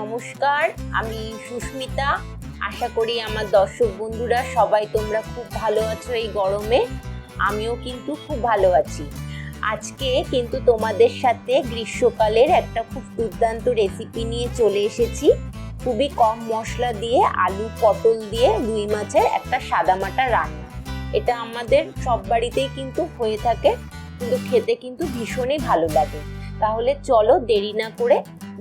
নমস্কার, আমি সুস্মিতা। আশা করি আমার দর্শক বন্ধুরা সবাই তোমরা খুব ভালো আছো এই গরমে। আমিও কিন্তু খুব ভালো আছি। আজকে কিন্তু তোমাদের সাথে গ্রীষ্মকালের একটা খুব দুর্দান্ত রেসিপি নিয়ে চলে এসেছি। খুবই কম মশলা দিয়ে, আলু, পটল দিয়ে, রুই মাছের একটা সাদামাটা রান্না। এটা আমাদের সব বাড়িতেই কিন্তু হয়ে থাকে, কিন্তু খেতে কিন্তু ভীষণই ভালো লাগে। তাহলে চলো দেরি না করে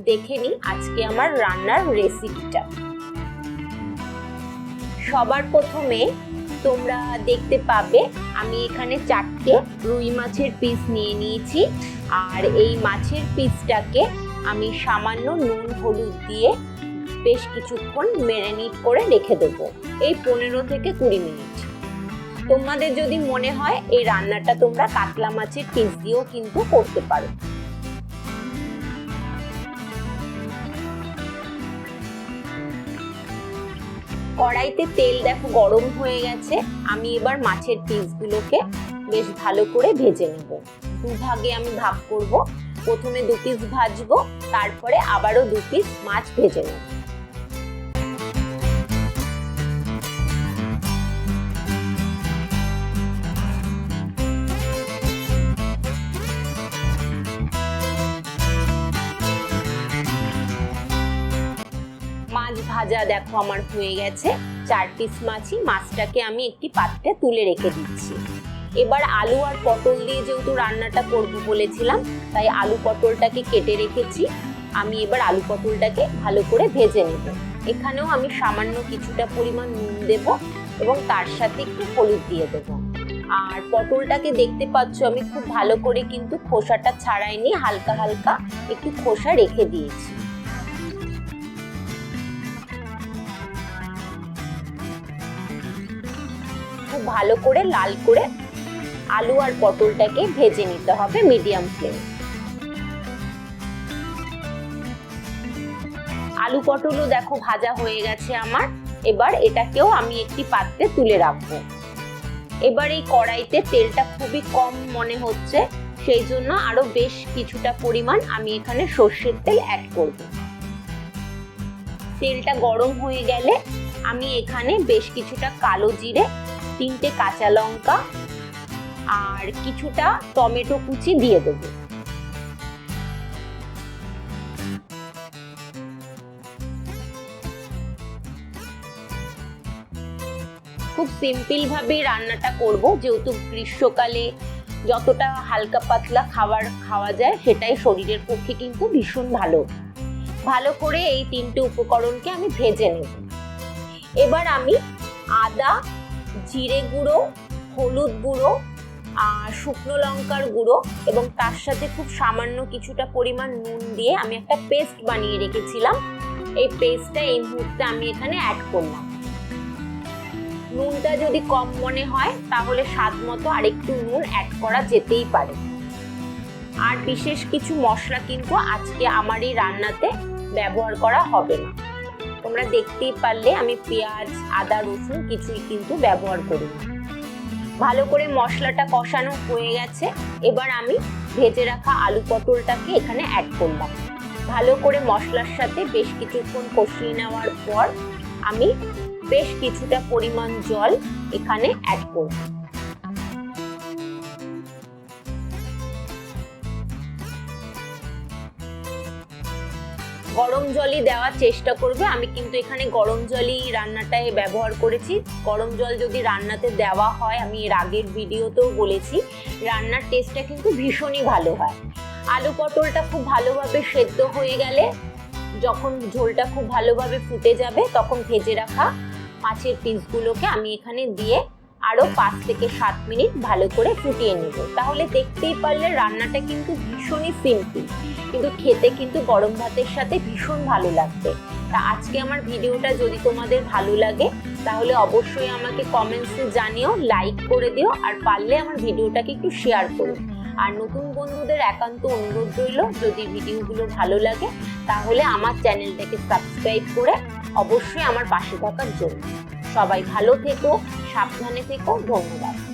দেখে নিই আজকে আমার রান্নার রেসিপিটা সবার প্রথমে তোমরা দেখতে পাবে, আমি এখানে চারটে রুই মাছের পিস নিয়ে নিয়েছি। আর এই মাছের পিসটাকে আমি সামান্য নুন, হলুদ দিয়ে বেশ কিছুক্ষণ মেরিনেট করে রেখে দেবো। এই পনেরো থেকে কুড়ি মিনিট। তোমাদের যদি মনে হয় এই রান্নাটা তোমরা কাতলা মাছের পিস দিয়েও কিন্তু করতে পারো। কড়াইতে তেল দেখো গরম হয়ে গেছে। আমি এবার মাছের পিসগুলোকে বেশ ভালো করে ভেজে নেব। দু ভাগে আমি ভাগ করব। প্রথমে দু পিস ভাজবো, তারপরে আবারও দু পিস মাছ ভেজে নেব। মাছ ভাজা দেখো আমার হয়ে গেছে। চার পিস মাছই, মাছটাকে আমি একটি পাত্রে তুলে রেখে দিচ্ছি। এবার আলু আর পটল দিয়ে যেহেতু রান্নাটা করব বলেছিলাম, তাই আলু পটলটাকে কেটে রেখেছি। আমি এবার আলু পটলটাকে ভালো করে ভেজে নেব। এখানেও আমি সামান্য কিছুটা পরিমাণ নুন দেব এবং তার সাথে একটু হলুদ দিয়ে দেব। আর পটলটাকে দেখতে পাচ্ছ আমি খুব ভালো করে কিন্তু খোসাটা ছাড়াইনি, হালকা হালকা একটু খোসা রেখে দিয়েছি। ভালো করে লাল করে আলু আর পটলটাকে ভেজে নিতে হবে মিডিয়াম ফ্লেমে। আলু পটলও দেখো ভাজা হয়ে গেছে আমার। এবার এটাকেও আমি একটি পাত্রে তুলে রাখব। এবার এই কড়াইতে তেলটা খুবই কম মনে হচ্ছে, সেই জন্য আরও বেশ কিছুটা পরিমাণ আমি এখানে সর্ষের তেল অ্যাড করব। তেলটা গরম হয়ে গেলে আমি এখানে বেশ কিছুটা কালো জিরে তিনটে কাঁচা লঙ্কা আর কিছুটা টমেটো কুচি দিয়ে দেবো। খুব সিম্পল ভাবেই রান্নাটা করব, যেহেতু গ্রীষ্মকালে যতটা হালকা পাতলা খাবার খাওয়া যায়, সেটাই শরীরের পক্ষে কিন্তু ভীষণ ভালো। ভালো করে এই তিনটে উপকরণকে আমি ভেজে নেব। এবার আমি আদা জিরে গুঁড়ো, হলুদ গুঁড়ো আর শুকনো লঙ্কার গুঁড়ো এবং তার সাথে খুব সামান্য কিছুটা পরিমাণ নুন দিয়ে আমি একটা পেস্ট বানিয়ে রেখেছিলাম। এই পেস্টটা এই মুহূর্তে আমি এখানে অ্যাড করলাম। নুনটা যদি কম মনে হয় তাহলে স্বাদ মতো আরেকটু নুন অ্যাড করা যেতেই পারে। আর বিশেষ কিছু মশলা কিন্তু আজকে আমার এই রান্নাতে ব্যবহার করা হবে না। তোমরা দেখতেই পারলে আমি পেঁয়াজ, আদা, রসুন কিছুই কিন্তু ব্যবহার করি ভালো করে মশলাটা কষানো হয়ে গেছে। এবার আমি ভেজে রাখা আলু পটলটাকে এখানে অ্যাড করলাম। ভালো করে মশলার সাথে বেশ কিছুক্ষণ কষিয়ে নেওয়ার পর আমি বেশ কিছুটা পরিমাণ জল এখানে অ্যাড করব গরম জলই দেওয়ার চেষ্টা করবে। আমি কিন্তু এখানে গরম জলই রান্নাটায় ব্যবহার করেছি। গরম জল যদি রান্নাতে দেওয়া হয়, আমি এর আগের ভিডিওতেও বলেছি, রান্নার টেস্টটা কিন্তু ভীষণই ভালো হয়। আলু পটলটা খুব ভালোভাবে সেদ্ধ হয়ে গেলে, যখন ঝোলটা খুব ভালোভাবে ফুটে যাবে, তখন ভেজে রাখা মাছের পিসগুলোকে আমি এখানে দিয়ে আরও পাঁচ থেকে সাত মিনিট ভালো করে ফুটিয়ে নেব। তাহলে দেখতেই পারলে রান্নাটা কিন্তু ভীষণই সিম্পল কিন্তু খেতে কিন্তু গরম ভাতের সাথে ভীষণ ভালো লাগবে। তা আজকে আমার ভিডিওটা যদি তোমাদের ভালো লাগে, তাহলে অবশ্যই আমাকে কমেন্টসে জানিও লাইক করে দিও, আর পারলে আমার ভিডিওটাকে একটু শেয়ার করো। আর নতুন বন্ধুদের একান্ত অনুরোধ রইল, যদি ভিডিওগুলো ভালো লাগে, তাহলে আমার চ্যানেলটাকে সাবস্ক্রাইব করে অবশ্যই আমার পাশে থাকার জন্য। সবাই ভালো থেকো সাবধানে থেকো ধন্যবাদ।